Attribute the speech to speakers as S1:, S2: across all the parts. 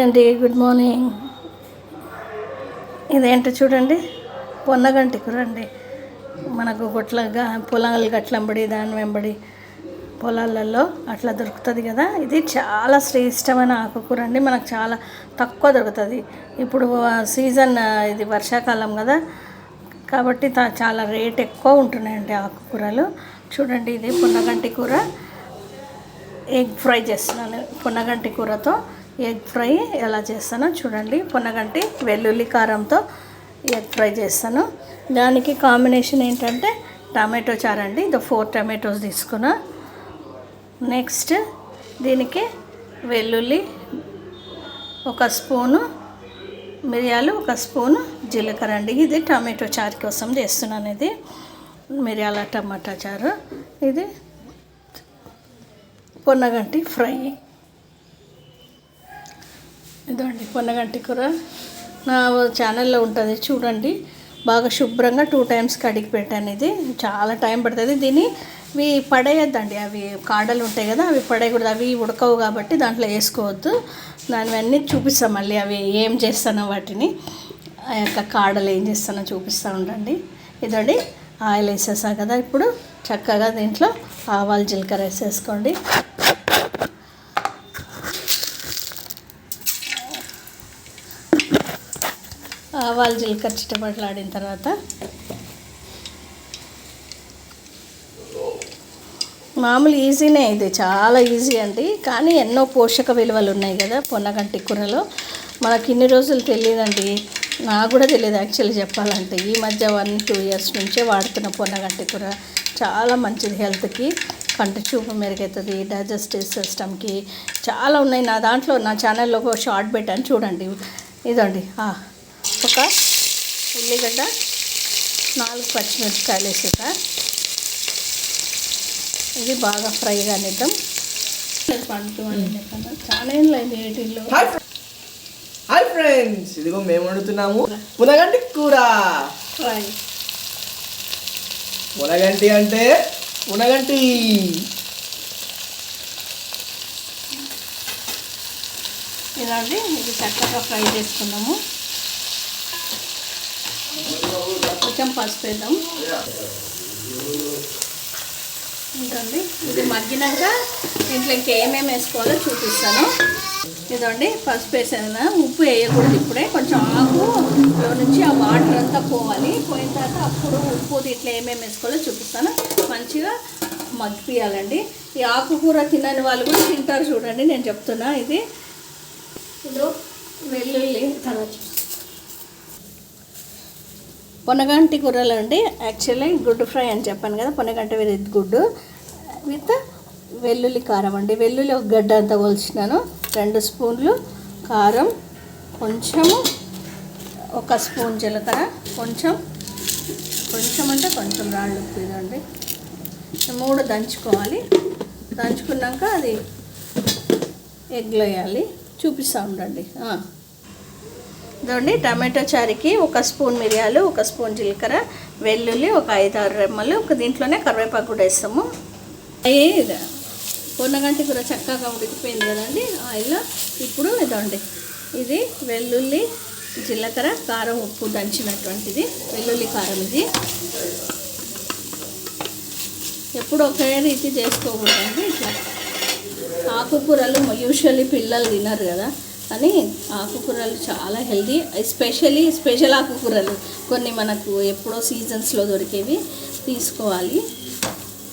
S1: అండి good morning ఇదేంటో చూడండి పొన్నగంటి కూర అండి. మనకు గొట్లగా పొలాలు గట్లంబడి దాని వెంబడి పొలాలలో అట్లా దొరుకుతుంది కదా. ఇది చాలా శ్రేష్టమైన ఆకుకూర అండి మనకు చాలా తక్కువ దొరుకుతుంది. ఇప్పుడు సీజన్ ఇది వర్షాకాలం కదా కాబట్టి తా- చాలా రేట్ ఎక్కువ ఉంటున్నాయండి ఆకుకూరలు. చూడండి ఇది పొన్నగంటి కూర. ఎగ్ ఫ్రై చేస్తున్నాను పొన్నగంటి కూరతో. ఎగ్ ఫ్రై ఎలా చేస్తానో చూడండి. పొన్నగంటి వెల్లుల్లి కారంతో ఎగ్ ఫ్రై చేస్తాను. దానికి కాంబినేషన్ ఏంటంటే టమాటో చారు అండి. ఇది ఫోర్ టమాటోస్ తీసుకున్నా. నెక్స్ట్ దీనికి వెల్లుల్లి ఒక స్పూను మిరియాలు ఒక స్పూను జీలకర్ర అండి. ఇది టమాటో చారు కోసం చేస్తున్నాను ఇది. మిరియాల టమాటా చారు. ఇది పొన్నగంటి ఫ్రై. ఇదండి పొన్నగంటి కూర. నా ఛానల్లో ఉంటుంది చూడండి. బాగా శుభ్రంగా టూ టైమ్స్ కడిగి పెట్టాను ఇది. చాలా టైం పడుతుంది. దీన్ని ఇవి పడేయద్దండి. అవి కాడలు ఉంటాయి కదా అవి పడేయకూడదు. అవి ఉడకవు కాబట్టి దాంట్లో వేసుకోవద్దు. దానివన్నీ చూపిస్తాం మళ్ళీ అవి ఏం చేస్తానో వాటిని. ఆ యొక్క కాడలు ఏం చేస్తానో చూపిస్తూ ఉండండి. ఇదండి ఆయిల్ వేసేసా కదా ఇప్పుడు. చక్కగా దీంట్లో ఆవాలు జీలకర్ర వేసేసుకోండి. ఆవాలు జీలకర్ర చిట్టపట్లాడిన తర్వాత మామూలు ఈజీనే ఇది చాలా ఈజీ అండి. కానీ ఎన్నో పోషక విలువలు ఉన్నాయి కదా పొన్నగంటి కూరలో. మనకి ఇన్ని రోజులు తెలియదండి. నాకు కూడా తెలియదు యాక్చువల్లీ చెప్పాలంటే. ఈ మధ్య వన్ టూ ఇయర్స్ నుంచే వాడుతున్న పొన్నగంటి కూర చాలా మంచిది హెల్త్కి. కంటి చూపు మెరుగవుతుంది డైజెస్టివ్ సిస్టమ్కి. చాలా ఉన్నాయి. నా దాంట్లో నా ఛానల్లో ఒక షార్ట్ పెట్టాను. చూడండి. ఇదండి. ఒక ఉల్లిగడ్డ నాలుగు పచ్చిమిరపకాయలు వేసేసా. ఇది బాగా ఫ్రై కానిద్దాం. చాలా ఏం లేదు
S2: హాయ్ ఫ్రె- హాయ్ ఫ్రెండ్స్. ఇదిగో మేము వండుతున్నాము మునగంటి కూర.
S1: ఫ్రై.
S2: మునగంటి అంటే మునగంటి
S1: ఇలాంటి ఇది చక్కగా ఫ్రై చేసుకున్నాము. కొంచెం పసుపు వేద్దాం. ఇంకండి ఇది మగ్గినాక దీంట్లో ఇంకా ఏమేమి వేసుకోవాలో చూపిస్తాను. ఇదండి పసుపు వేసాను ఉప్పు వేయకూడదు ఇప్పుడే. కొంచెం ఆకు లో నుంచి ఆ వాటర్ అంతా పోవాలి. పోయిన తర్వాత అప్పుడు ఉప్పు ఇట్లా ఏమేమి వేసుకోవాలో చూపిస్తాను. మంచిగా మగ్గిపియాలండి. ఈ ఆకుకూర తినని వాళ్ళు కూడా తింటారు చూడండి. నేను చెప్తున్నా ఇది. ఇది వెల్లుల్లి తర్వాత పొనగంటి కూరలు అండి. యాక్చువల్లీ గుడ్డు ఫ్రై అని చెప్పాను కదా పొనగంటి విత్ గుడ్డు విత్ వెల్లుల్లి కారం అండి. వెల్లుల్లి ఒక గడ్డ అంతా కొలిచినాను రెండు స్పూన్లు కారం కొంచెము ఒక స్పూన్ జీలకర్ర కొంచెం కొంచెం అంటే కొంచెం రాళ్ళు ఉప్పు ఇదండి. మూడు దంచుకోవాలి. దంచుకున్నాక అది ఎగ్లో వేయాలి చూపిస్తూ ఉండండి. ఆ. టమాటో చారుకి ఒక స్పూన్ మిరియాలు ఒక స్పూన్ జీలకర్ర వెల్లుల్లి ఒక ఐదు ఆరు రెమ్మలు ఒక దీంట్లోనే కరివేపాకు కూడా వేస్తాము. అయ్యి పొన్నగంటి కూర చక్కగా ఉడికిపోయింది కదండి ఆయిల్ ఇప్పుడు ఇదండి ఇది వెల్లుల్లి జీలకర్ర కారం ఉప్పు దంచినటువంటిది వెల్లుల్లి కారం ఇది. ఎప్పుడు ఒకే రీతి చేసుకోకూడదండి ఇట్లా ఆకుకూరలు యూజువల్లీ పిల్లలు తినరు కదా. కానీ ఆకుకూరలు చాలా హెల్దీ ఎస్పెషలీ స్పెషల్ ఆకుకూరలు. కొన్ని మనకు ఎప్పుడో సీజన్స్లో దొరికేవి తీసుకోవాలి.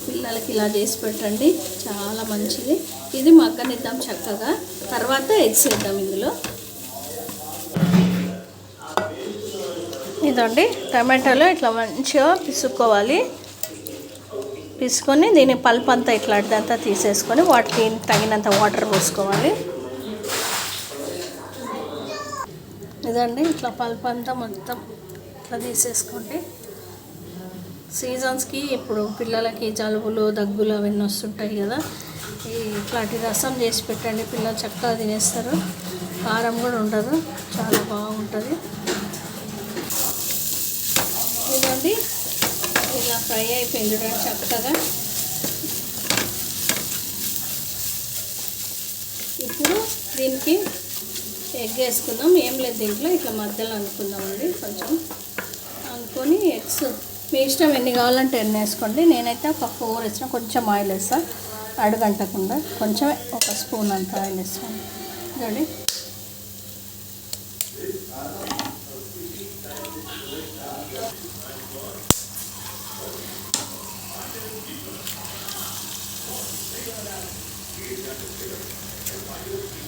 S1: పిల్లలకి ఇలా చేసి పెట్టండి. చాలా మంచిది. ఇది మగ్గనిద్దాం చక్కగా. తర్వాత ఎగ్స్ వేద్దాం ఇందులో. ఇదండి టమాటాలు ఇట్లా మంచిగా పిసుక్కోవాలి. పిసుకొని దీని పల్ప్ అంతా ఇట్లాంటిదంతా తీసేసుకొని వాటికి తగినంత వాటర్ పోసుకోవాలి. ఇదండి ఇట్లా పల్ప్ అంతా మొత్తం ఇట్లా తీసేసుకోండి సీజన్స్కి ఇప్పుడు పిల్లలకి జలుబులు దగ్గులు అవన్నీ వస్తుంటాయి కదా. ఇట్లాంటి రసం చేసి పెట్టండి పిల్లలు చక్కగా తినేస్తారు. కారం కూడా ఉండదు చాలా బాగుంటుంది. ఇదండి ఇలా ఫ్రై అయిపోయింది చూడండి చక్కగా. ఇప్పుడు దీనికి ఎగ్ వేసుకుందాం. ఏం లేదు దీంట్లో. ఇట్లా మధ్యలో అనుకుందామండి కొంచెం అనుకొని ఎగ్స్. మీ ఇష్టం ఎన్ని కావాలంటే ఎన్ని వేసుకోండి. నేనైతే ఒక ఫోర్ వేసిన కొంచెం ఆయిల్ వేస్తాను అడుగంటకుండా. కొంచెం ఒక స్పూన్ అంత ఆయిల్ వేస్తాను. చూడండి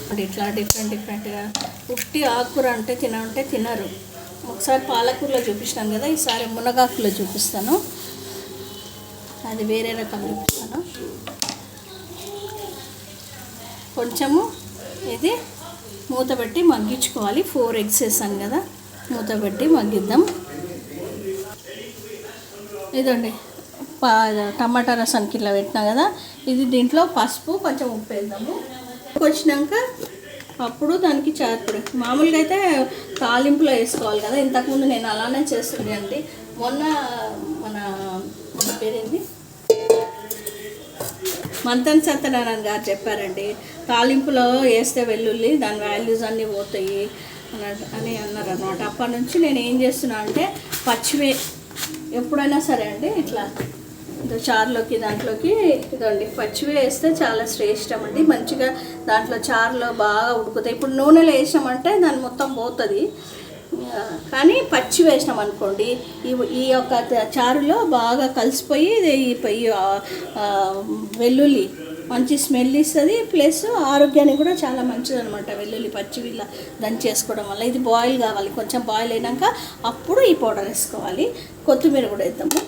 S1: అంటే ఇట్లా డిఫరెంట్ డిఫరెంట్గా ఉట్టి ఆకుకూర అంటే తినంటే తినరు. ఒకసారి పాలకూరలో చూపిస్తాను కదా ఈసారి మునగాకులో చూపిస్తాను. అది వేరే రకం చూపిస్తాను. కొంచెము ఇది మూత పెట్టి మగ్గించుకోవాలి. ఫోర్ ఎగ్స్ వేసాం కదా మూత పెట్టి మగ్గిద్దాం. ఇదండి పా టమాటా రసానికి ఇట్లా పెట్టినా కదా ఇది దీంట్లో పసుపు కొంచెం ఉప్పు వేద్దాము. వచ్చినాక అప్పుడు దానికి చారుపొడి మామూలుగా అయితే తాలింపులో వేసుకోవాలి కదా. ఇంతకుముందు నేను అలానే చేస్తుండే అండి. మొన్న మన మన పేరేంటి? మంతన్ సత్యనారాయణ గారు చెప్పారండి తాలింపులో వేస్తే వెల్లుల్లి దాని వాల్యూస్ అన్నీ పోతాయి అన్న- అని అన్నారు అనమాట అప్పటి నుంచి నేను ఏం చేస్తున్నా అంటే పచ్చివే ఎప్పుడైనా సరే అండి ఇట్లా చారులోకి దాంట్లోకి ఇదండి. పచ్చివే వేస్తే చాలా శ్రేష్టం అండి. మంచిగా దాంట్లో చారులో బాగా ఉడుకుతాయి. ఇప్పుడు నూనెలో వేసామంటే దాని మొత్తం పోతుంది. కానీ పచ్చి వేసినాం అనుకోండి ఈ ఈ యొక్క చారులో బాగా కలిసిపోయి ఈ వెల్లుల్లి మంచి స్మెల్ ఇస్తుంది. ప్లస్ ఆరోగ్యానికి కూడా చాలా మంచిది అనమాట వెల్లుల్లి పచ్చి ఇలా దంచేసుకోవడం వల్ల. ఇది బాయిల్ కావాలి. కొంచెం బాయిల్ అయినాక అప్పుడు ఈ పౌడర్ వేసుకోవాలి. కొత్తిమీర కూడా వేద్దాము.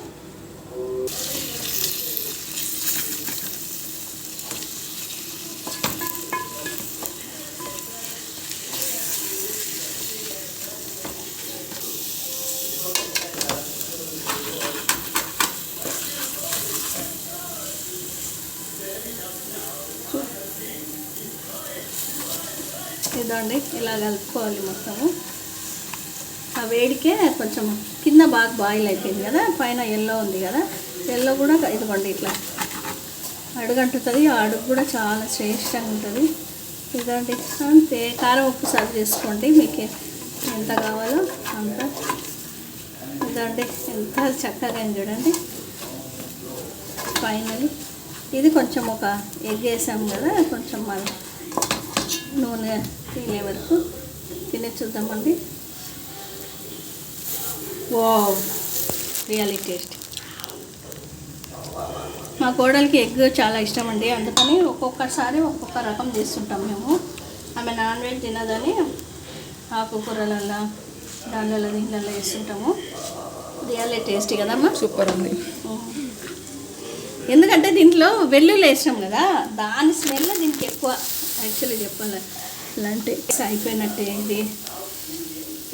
S1: ఇదండి ఇలా కలుపుకోవాలి మొత్తము. ఆ వేడికే కొంచెం కింద బాగా బాయిల్ అయిపోయింది కదా పైన ఎల్లో ఉంది కదా ఎల్లో కూడా ఇదిగోండి ఇట్లా అడుగంటుంది ఆ అడుగు కూడా చాలా శ్రేష్టంగా ఉంటుంది. ఇదండి అంతే. కారం ఉప్పు సర్వ్ చేసుకోండి మీకు ఎంత కావాలో అంత. ఇదండి ఎంత చక్కగా చూడండి. ఫైనల్ ఇది కొంచెం ఒక ఎగ్ వేసాము కదా కొంచెం మళ్ళీ నూనె తినే వరకు తినే చూద్దామండి. Wow really taste. మా కోడలికి ఎగ్ చాలా ఇష్టం అండి అందుకని ఒక్కొక్కసారి ఒక్కొక్క రకం చేస్తుంటాం మేము. ఆమె నాన్ వెజ్ తినదని ఆకుకూరలలో దానిలలో దీనిలలో వేస్తుంటాము రియల్లీ టేస్టీ కదమ్మా?
S2: సూపర్ ఉంది.
S1: ఎందుకంటే దీంట్లో వెల్లుల్లి వేసినాం కదా దాని స్మెల్ దీనికి ఎక్కువ యాక్చువల్లీ చెప్పాలి ఇలాంటి అయిపోయినట్టే ఇది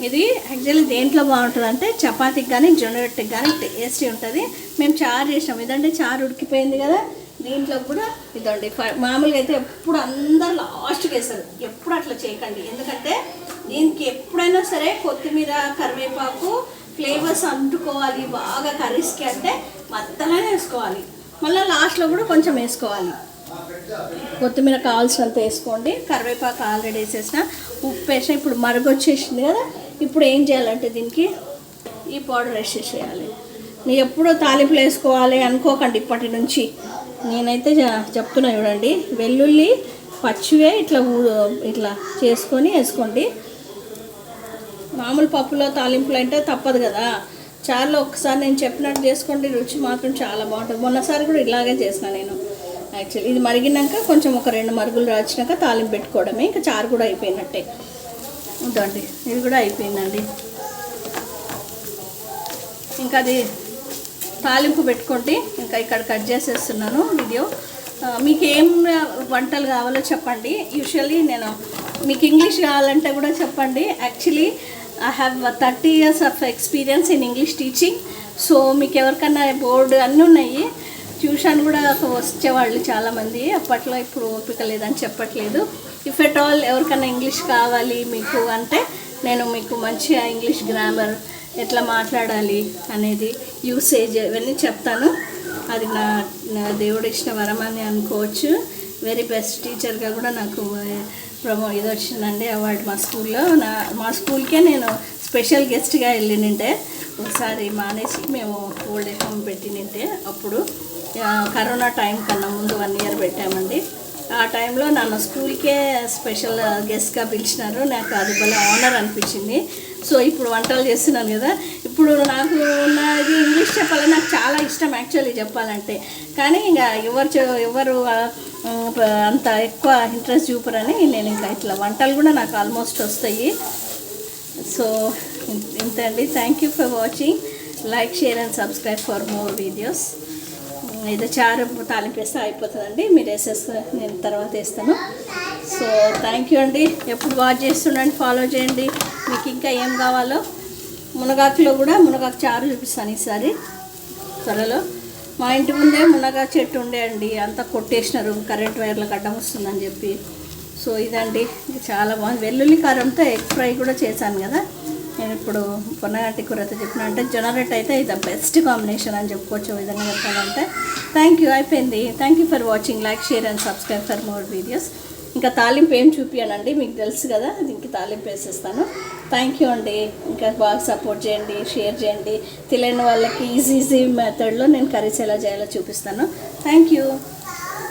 S1: ఇది యాక్చువల్లీ దేంట్లో బాగుంటుంది అంటే చపాతీకి కానీ జొన్న రొట్టెకి కానీ టేస్టీ ఉంటుంది. మేము చారు చేసినాం. ఇదంటే చారు ఉడికిపోయింది కదా. దీంట్లో కూడా ఇదండి. ఫ- మామూలుగా అయితే ఎప్పుడు అందరు లాస్ట్కి వేస్తారు. ఎప్పుడు అట్లా చేయకండి. ఎందుకంటే దీనికి ఎప్పుడైనా సరే కొత్తిమీర కరివేపాకు ఫ్లేవర్స్ అంటుకోవాలి. బాగా కర్రీస్కి అంటే మత్తనే వేసుకోవాలి. మళ్ళీ లాస్ట్లో కూడా కొంచెం వేసుకోవాలి. కొత్తిమీర కావాల్సినంత వేసుకోండి. కరివేపాకు ఆల్రెడీ వేసేసిన ఉప్పు వేసిన ఇప్పుడు మరుగు వచ్చేసింది కదా ఇప్పుడు ఏం చేయాలంటే దీనికి ఈ పౌడర్ వేసేసేయాలి నేను ఎప్పుడో తాలింపులు వేసుకోవాలి అనుకోకండి ఇప్పటి నుంచి. నేనైతే చెప్తున్నా చూడండి వెల్లుల్లి పచ్చివే ఇట్లా ఊ- ఇట్లా చేసుకొని వేసుకోండి. మామూలు పప్పులో తాలింపులు అంటే తప్పదు కదా. చాలా ఒకసారి నేను చెప్పినట్టు చేసుకోండి రుచి మాత్రం చాలా బాగుంటుంది. మొన్నసారి కూడా ఇలాగే చేసిన నేను. యాక్చువల్లీ ఇది మరిగినాక కొంచెం ఒక రెండు మరుగులు రాచినాక తాలింపు పెట్టుకోవడమే. ఇంకా చారు కూడా అయిపోయినట్టే. ఉందండి ఇది కూడా అయిపోయిందండి. ఇంకా అది తాలింపు పెట్టుకోండి ఇంకా ఇక్కడ కట్ చేసేస్తున్నాను వీడియో. మీకు ఏం వంటలు కావాలో చెప్పండి. యూజువల్లీ నేను మీకు ఇంగ్లీష్ కావాలంటే కూడా చెప్పండి. Actually I have thirty years of experience in English teaching so మీకు ఎవరికన్నా బోర్డు అన్నీ ఉన్నాయి. ట్యూషన్ కూడా వచ్చేవాళ్ళు చాలామంది. అప్పట్లో ఇప్పుడు ఓపిక లేదని చెప్పట్లేదు. ఇఫ్ ఎట్ ఆల్ ఎవరికైనా ఇంగ్లీష్ కావాలి మీకు అంటే నేను మీకు మంచిగా ఇంగ్లీష్ గ్రామర్ ఎట్లా మాట్లాడాలి అనేది యూసేజ్ ఇవన్నీ చెప్తాను. అది నా నా దేవుడు ఇచ్చిన వరం అని అనుకోవచ్చు. వెరీ బెస్ట్ టీచర్గా కూడా నాకు ప్రమో ఇది వచ్చిందండి అవార్డు మా స్కూల్లో. నా మా స్కూల్కే నేను స్పెషల్ గెస్ట్గా వెళ్ళినంటే ఒకసారి మానేసి మేము ఓల్డ్ హోమ్ పెట్టినంటే అప్పుడు కరోనా టైం కన్నా ముందు వన్ ఇయర్ పెట్టామండి. ఆ టైంలో నన్ను స్కూల్కే స్పెషల్ గెస్ట్గా పిలిచినారు. నాకు అది భలే ఆనర్ అనిపించింది. సో ఇప్పుడు వంటలు చేస్తున్నాను కదా. ఇప్పుడు నాకు నాది ఇంగ్లీష్ చెప్పాలని నాకు చాలా ఇష్టం యాక్చువల్లీ చెప్పాలంటే. కానీ ఇంకా ఎవరు చె- ఎవరు అంత ఎక్కువ ఇంట్రెస్ట్ చూపరని నేను ఇంకా ఇట్లా వంటలు కూడా నాకు ఆల్మోస్ట్ వస్తాయి. సో ఇంత అండి. Thank you for watching like share and subscribe for more videos ఏదో చారు తాలింపు వేస్తే అయిపోతుందండి. మీరు వేసేస్తే నేను తర్వాత వేస్తాను. సో థ్యాంక్ యూ అండి. ఎప్పుడు వాచ్ చేస్తుండండి ఫాలో చేయండి. మీకు ఇంకా ఏం కావాలో మునగాకులో కూడా మునగాకు చారు చూపిస్తాను ఈసారి. త్వరలో. మా ఇంటి ముందే మునగా చెట్టు ఉండే అండి. అంతా కొట్టేసినారు. కరెంట్ వైర్లకు అడ్డం వస్తుందని చెప్పి. సో ఇదండి. చాలా బాగుంది. వెల్లుల్లి కారంతో ఎగ్ ఫ్రై కూడా చేశాను కదా. నేను ఇప్పుడు పొన్నగట్టి కూర అయితే చెప్పిన అంటే జొనరెట్ అయితే ఇది బెస్ట్ కాంబినేషన్ అని చెప్పుకోవచ్చు విధంగా చెప్పాలంటే. థ్యాంక్ యూ అయిపోయింది. Thank you for watching like share and subscribe for more videos ఇంకా తాలింపు ఏం చూపించానండి మీకు తెలుసు కదా దీనికి తాలింపు వేసేస్తాను. థ్యాంక్ యూ అండి. ఇంకా బాగా సపోర్ట్ చేయండి షేర్ చేయండి. తెలియని వాళ్ళకి ఈజీ ఈజీ మెథడ్లో నేను కర్రీస్ ఎలా చేయాలో చూపిస్తాను. Thank you